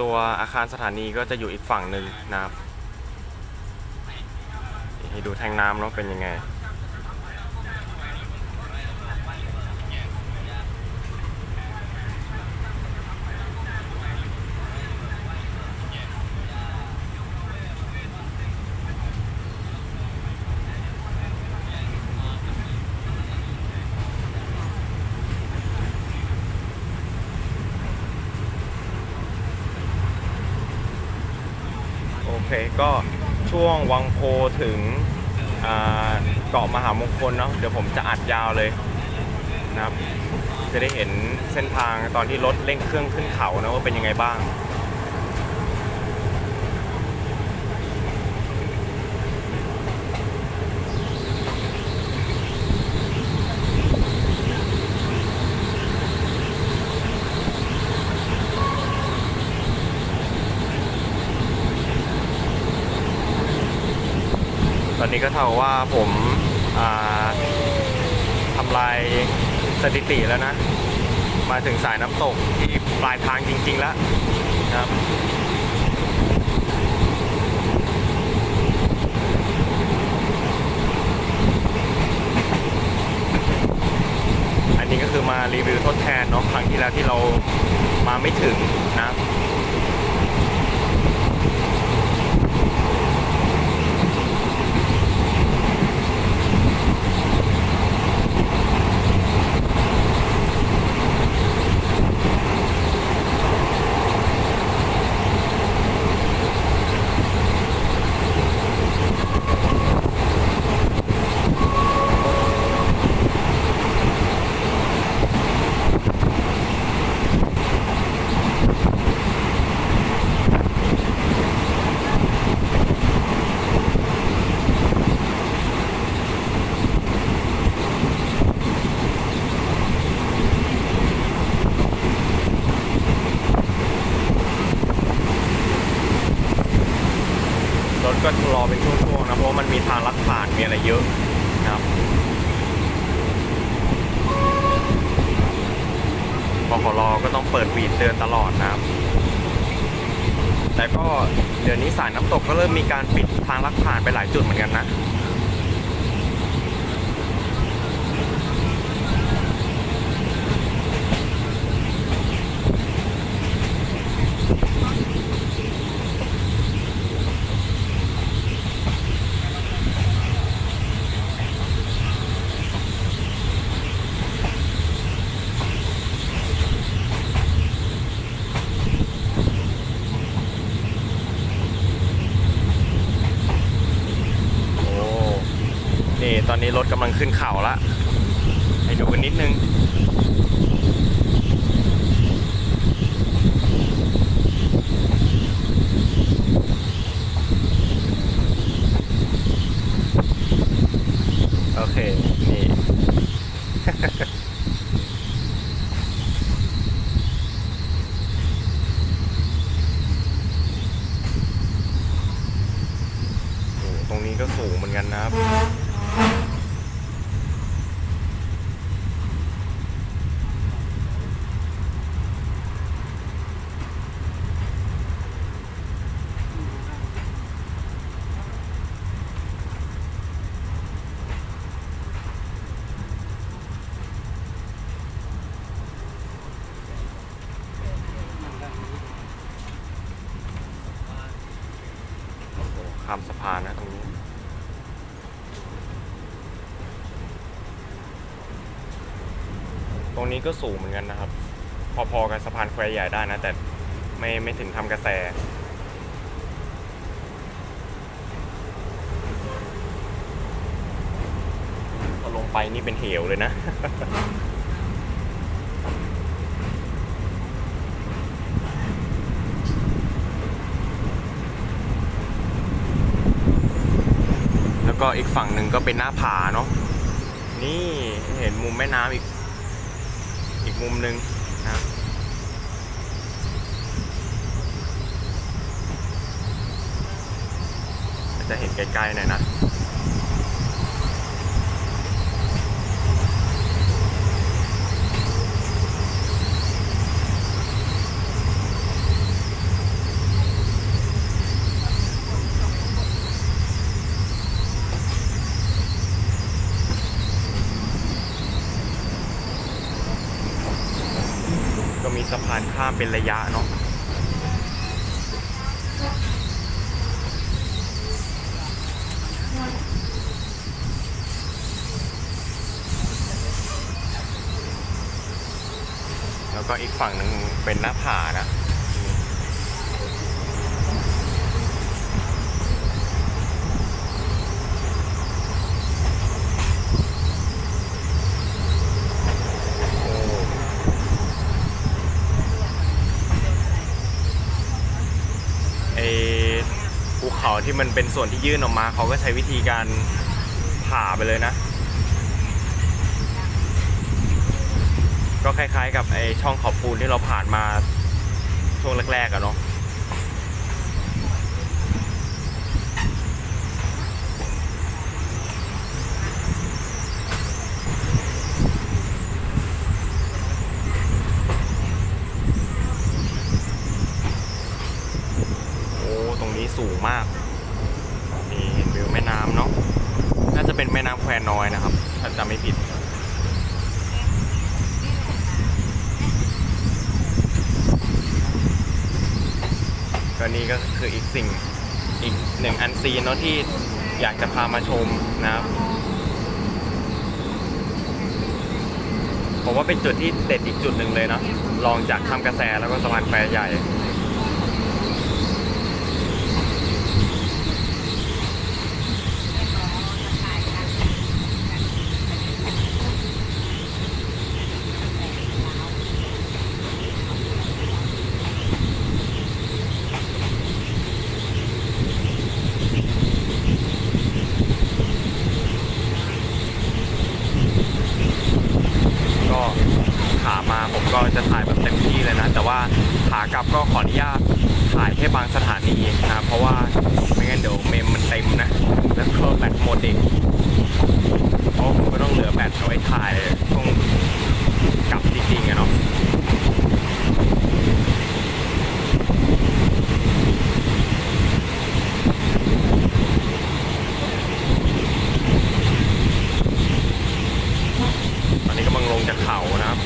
ตัวอาคารสถานีก็จะอยู่อีกฝั่งหนึ่งนะครับให้ดูแทงน้ำเนาะเป็นยังไง เคก็ช่วงวังโพถึงเกาะมหามงคลเนาะเดี๋ยวผมจะอัดยาวเลยนะครับจะได้เห็นเส้นทางตอนที่รถเร่งเครื่องขึ้นเขานะว่าเป็นยังไงบ้าง ก็เท่าว่าผมาทำลายสถิติแล้วนะ มาถึงสายน้ำตกที่ปลายทางจริง ๆ แล้วนะครับอันนี้ก็คือมารีวิวทดแทนเนาะครั้งที่แล้วที่เรามาไม่ถึงนะครับ รถก็ชะลอเป็นช่วงๆนะเพราะว่ามันมีทางลัดผ่านมีอะไรเยอะนะครับพอ ขอรอก็ต้องเปิดวีดเตือนตลอดนะครับ แต่ก็เดี๋ยวนี้สายน้ำตกก็เริ่มมีการปิดทางลัดผ่านไปหลายจุดเหมือนกันนะ โอ้ นี้รถกำลังขึ้นเขาละให้ดูกันนิดนึงโอเค นี่โอ้ตรงนี้ก็สูงเหมือนกันนะครับ โอ้โหข้ามสะพานนะตรงนี้ตรงนี้ก็สูงเหมือนกันนะครับ พอๆกับสะพานแควใหญ่ได้นะ แต่ไม่ไม่ถึงทำกระแส พอลงไปนี่เป็นเหวเลยนะ ก็อีกฝั่งหนึ่งก็เป็นหน้าผาเนาะนี่เห็นมุมแม่น้ำอีก อีกมุมหนึ่งนะจะเห็นไกลๆหน่อยนะ ข้ามเป็นระยะเนาะแล้วก็อีกฝั่งหนึ่งเป็นหน้าผานะ ไอภูเขาที่มันเป็นส่วนที่ยื่นออกมาเขาก็ใช้วิธีการผ่าไปเลยนะ ก็คล้ายๆกับไอช่องขอบปูนที่เราผ่านมาช่วงแรกๆอะเนาะ โอ้ ตรงนี้สูง มากนี่เห็นวิวแม่น้ำเนาะน่าจะเป็นแม่น้ำแควน้อยนะครับ ถ้าจำไม่ผิดก็นี่ก็คืออีกสิ่งอีกหนึ่งอันซีนเนาะที่อยากจะพามาชมนะครับผมว่าเป็นจุดที่เด็ดอีกจุดหนึ่งเลยเนาะลองจากถ้ำกระแสแล้วก็สะพานแควใหญ่ ก็ขามาผมก็จะถ่ายแบบเต็มที่เลยนะ แต่ว่าขากลับก็ขออนุญาตถ่างสถานีนะเพราะว่าไม่งั้นเดี๋ยวเมมมันเต็มนะ แล้วก็แบตหมดอีกเพราะผมก็ต้องเหลือแบตเอาไว้ถ่ายช่วงกลับจริงๆอะเนาะตอนนี้กำลังลงจากเขานะครับ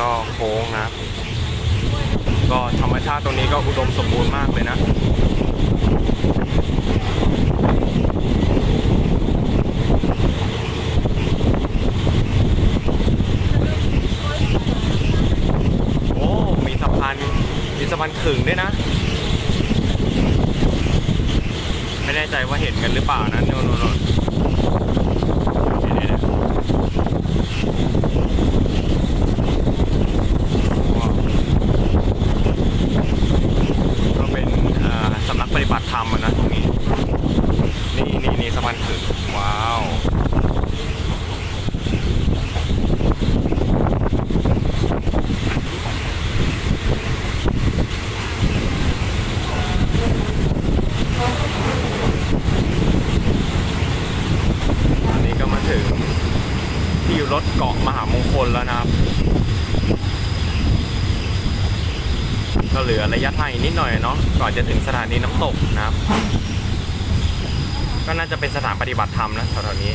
ก็โค้งนะก็ธรรมชาติตรงนี้ก็อุดมสมบูรณ์มากเลยนะโอ้มีสะพานมีสะพานขึงด้วยนะ ไม่แน่ใจว่าเห็นกันหรือเปล่านะโน่นโน่นโน่นเนี่ยเนี่ยว้าวก็เป็นเอ่อสำนักปฏิบัติธรรมอะนะตรงนี้ นี่ นี่นี่สะพานขึงว้าวตอนนี้ก็มาถึงที่รถเกาะมหามงคลแล้วนะครับ ก็เหลือระยะทางอีกนิดหน่อยเนาะก่อนจะถึงสถานีน้ำตกนะครับ ก็น่าจะเป็นสถานปฏิบัติธรรมนะแถวๆนี้